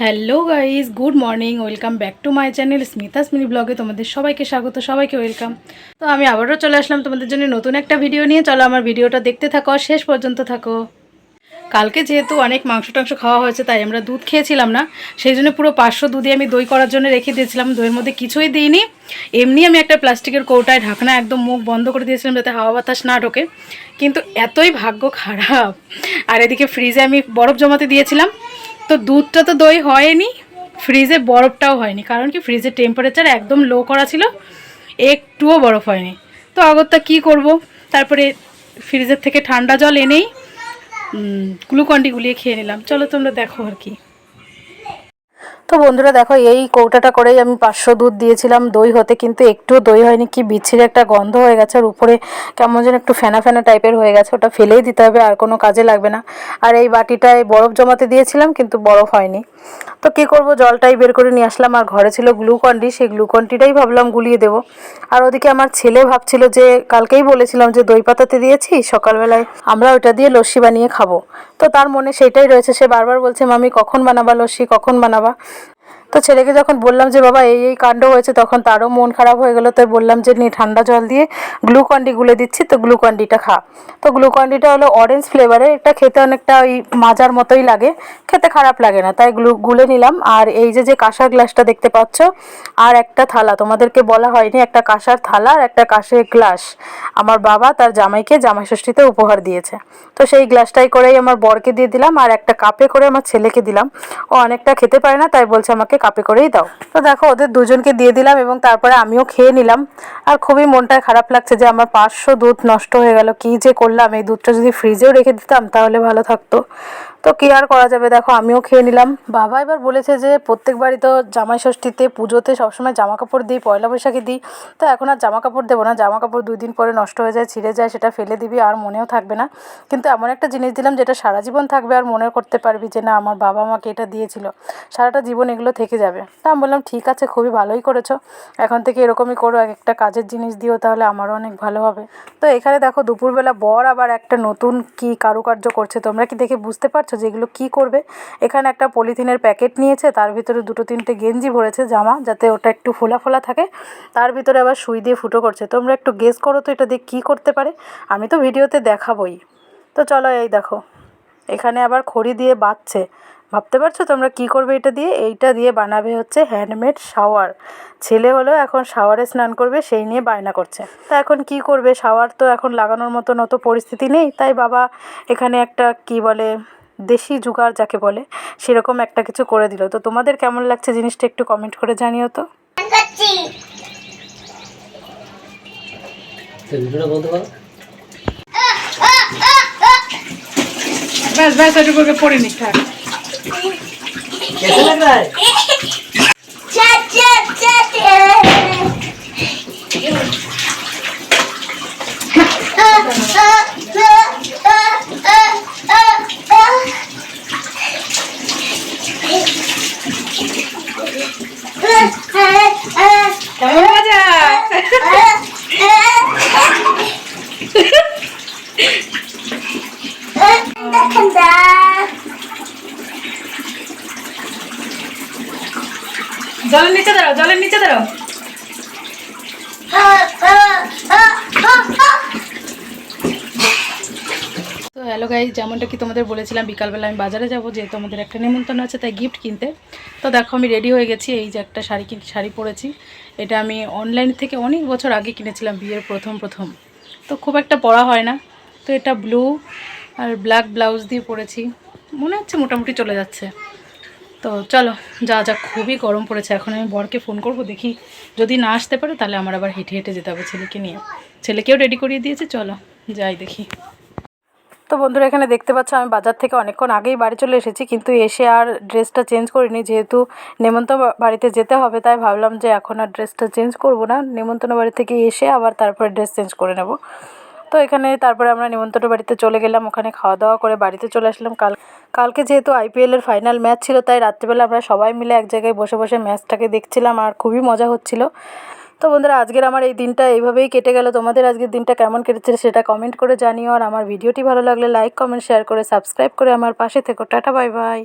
Hello guys good morning, welcome back to my channel Smita's mini ব্লগে তোমাদের সবাইকে স্বাগত, সবাইকে ওয়েলকাম। তো আমি আবারও চলে আসলাম তোমাদের জন্য নতুন একটা ভিডিও নিয়ে। চলো আমার ভিডিওটা দেখতে থাকো শেষ পর্যন্ত থাকো। কালকে যেহেতু অনেক মাংস টাংস খাওয়া হয়েছে, তাই আমরা দুধ খেয়েছিলাম না। সেই জন্য পুরো পাঁচশো দুধে আমি দই করার জন্য রেখে দিয়েছিলাম। দইয়ের মধ্যে কিছুই দিইনি। এমনি আমি একটা প্লাস্টিকের কৌটায় ঢাকনা একদম মুখ বন্ধ করে দিয়েছিলাম যাতে হাওয়া বাতাস না ঢোকে। কিন্তু এতই ভাগ্য খারাপ। আর এদিকে ফ্রিজে আমি বরফ জমাতে দিয়েছিলাম। তো দুধটা তো দই হয়নি ফ্রিজে বরফটাও হয়নি, কারণ কি ফ্রিজের টেম্পারেচার একদম লো করা ছিল, একটুও বরফ হয়নি। তো আগরটা কি করব? তারপরে ফ্রিজের থেকে ঠান্ডা জল এনেই গ্লুকন্ডি গুলিয়ে খেয়ে নিলাম। চলো তোমরা দেখো আর কি। তো বন্ধুরা দেখো, এই কৌটাটা করেই আমি পাঁচশো দুধ দিয়েছিলাম, দই হতে কিন্তু একটুও দই হয়নি, কি বিচ্ছিরি একটা গন্ধ হয়ে গেছে, আর উপরে কেমন যেন একটু ফেনা ফেনা টাইপের হয়ে গেছে, ওটা ফেলেই দিতে হবে, আর কোনো কাজে লাগবে না। আর এই বাটিটায় বরফ জমাতে দিয়েছিলাম, কিন্তু বরফ হয়নি। তো কী করব, জলটাই বের করে নিয়ে আসলাম, আর ঘরে ছিল গ্লুকন্ডি সেই গ্লুকন্ডিটাই ভাবলাম গুলিয়ে দেবো। আর ওদিকে আমার ছেলে ভাবছিল যে, কালকেই বলেছিলাম যে দই পাতাতে দিয়েছি, সকালবেলায় আমরা ওইটা দিয়ে লস্যি বানিয়ে খাব। তো তার মনে সেটাই রয়েছে, সে বারবার বলছে, মামি, কখন বানাবা লস্যি, কখন বানাবা? তো ছেলেকে যখন বললাম যে, বাবা, এই এই কাণ্ড হয়েছে, তখন তারও মন খারাপ হয়ে গেলো। তাই বললাম যে নিয়ে ঠান্ডা জল দিয়ে গ্লুকন্ডি গুলে দিচ্ছি, তো গ্লুকন্ডিটা খা। তো গ্লুকন্ডিটা হলো অরেঞ্জ ফ্লেভারের এটা খেতে অনেকটা ওই মাজার মতোই লাগে, খেতে খারাপ লাগে না। তাই গ্লু, গুলে নিলাম। আর এই যে যে কাঁসার গ্লাসটা দেখতে পাচ্ছ, আর একটা থালা, তোমাদেরকে বলা হয়নি, একটা কাঁসার থালা আর একটা কাঁসের গ্লাস আমার বাবা তার জামাইকে জামাই ষষ্ঠীতে উপহার দিয়েছে। তো সেই গ্লাসটাই করেই আমার বরকে দিয়ে দিলাম, আর একটা কাপে করে আমার ছেলেকে দিলাম। ও অনেকটা খেতে পারে না, তাই বলছে আমাকে কাপে করেই দাও। তো দেখো, ওদের দুজনকে দিয়ে দিলাম এবং তারপরে আমিও খেয়ে নিলাম। আর খুবই মনটা খারাপ লাগছে যে আমার পাঁচশো দুধ নষ্ট হয়ে গেল, কি যে করলাম? এই দুধটা যদি ফ্রিজেও রেখে দিতাম তাহলে ভালো থাকতো। তো কী আর করা যাবে? দেখো, আমিও খেয়ে নিলাম। বাবা এবার বলেছে যে প্রত্যেক বাড়ি তো জামাই ষষ্ঠীতে পুজোতে সবসময় জামা কাপড় দিই, পয়লা বৈশাখে দিই। তো এখন আর জামা কাপড় দেবো না। জামা কাপড় দুই দিন পরে নষ্ট হয়ে যায়, ছিঁড়ে যায়, সেটা ফেলে দিবি, আর মনেও থাকবে না। কিন্তু এমন একটা জিনিস দিলাম, যেটা সারা জীবন থাকবে, আর মনে করতে পারবি যে, না, আমার বাবা আমাকে এটা দিয়েছিল। সারাটা জীবন এগুলো থেকে যাবে। তা আমি বললাম, ঠিক আছে, খুবই ভালোই করেছ। এখন থেকে এরকমই করো, এক একটা কাজের জিনিস দিও, তাহলে আমারও অনেক ভালো হবে। তো এখানে দেখো, দুপুরবেলা বর আবার একটা নতুন কি কারুকার্য করছে, তোমরা কি দেখে বুঝতে পারছ? যে এগুলো কী করবে। এখানে একটা পলিথিনের প্যাকেট নিয়েছে, তার ভিতরে দুটো তিনটে গেঞ্জি ভরেছে জামা, যাতে ওটা একটু ফোলা ফোলা থাকে। তার ভিতরে আবার সুই দিয়ে ফুটো করছে। তোমরা একটু গেস করো তো এটা দিয়ে কী করতে পারে। আমি তো ভিডিওতে দেখাবই। তো চলো এই দেখো, এখানে আবার খড়ি দিয়ে বাঁধছে। ভাবতে পারছ তোমরা কি করবে এটা দিয়ে? এইটা দিয়ে বানাবে হচ্ছে হ্যান্ডমেড শাওয়ার ছেলে হলো এখন শাওয়ারে স্নান করবে, সেই নিয়ে বায়না করছে। তা এখন কি করবে? শাওয়ার তো এখন লাগানোর মতন অত পরিস্থিতি নেই। তাই বাবা এখানে একটা কি বলে দেশি জুগার যাকে বলে সেরকম একটা কিছু করে দিল তো তোমাদের কেমন লাগছে জিনিসটা একটু কমেন্ট করে জানিও তো তো ভিডিওটা বলতে পারো ব্যাস ব্যাস ওইটুকুকে পড়ে নি থাক कैसा लग रहा है কেমন জলের নিচে দাঁড়াও, জলের নিচে দাঁড়াও। তো হ্যালো গাইজ যেমনটা কি তোমাদের বলেছিলাম, বিকালবেলা আমি বাজারে যাব, যেহেতু আমাদের একটা নেমন্তন্ন আছে, তাই গিফট কিনতে। তো দেখো, আমি রেডি হয়ে গেছি, এই যে একটা শাড়ি কিন, শাড়ি পরেছি। এটা আমি অনলাইন থেকে অনেক বছর আগে কিনেছিলাম, বিয়ের প্রথম প্রথম। তো খুব একটা পরা হয় না। তো এটা ব্লু আর ব্ল্যাক ব্লাউজ দিয়ে পরেছি। মনে হচ্ছে মোটামুটি চলে যাচ্ছে। তো চলো, যা যা খুবই গরম পড়েছে। এখন আমি বরকে ফোন করব, দেখি যদি না আসতে পারে, তাহলে আমার আবার হেঁটে হেঁটে যেতে হবে ছেলেকে নিয়ে। ছেলেকেও রেডি করিয়ে দিয়েছে, চলো, যাই দেখি। তো বন্ধুরা, এখানে দেখতে পাচ্ছ, আমি বাজার থেকে অনেকক্ষণ আগেই বাড়ি চলে এসেছি, কিন্তু এসে আর ড্রেসটা চেঞ্জ করিনি, যেহেতু নেমন্তন্ন বাড়িতে যেতে হবে, তাই ভাবলাম যে এখন আর ড্রেসটা চেঞ্জ করব না। নেমন্তন্ন বাড়ি থেকে এসে আবার তারপরে ড্রেস চেঞ্জ করে নেব। তো এখানে তারপরে আমরা নিমন্ত্রণ বাড়িতে চলে গেলাম, ওখানে খাওয়া দাওয়া করে বাড়িতে চলে আসলাম। কাল, কালকে যেহেতু আইপিএলের ফাইনাল ম্যাচ ছিল, তাই রাত্রিবেলা আমরা সবাই মিলে এক জায়গায় বসে বসে ম্যাচটাকে দেখছিলাম আর খুবই মজা হচ্ছিল। তো বন্ধুরা, আজকের আমার এই দিনটা এইভাবেই কেটে গেল। তোমাদের আজকের দিনটা কেমন কেটেছে সেটা কমেন্ট করে জানিও। আর আমার ভিডিওটি ভালো লাগলে লাইক কমেন্ট শেয়ার করে সাবস্ক্রাইব করে আমার পাশে থেকো। Tata bye bye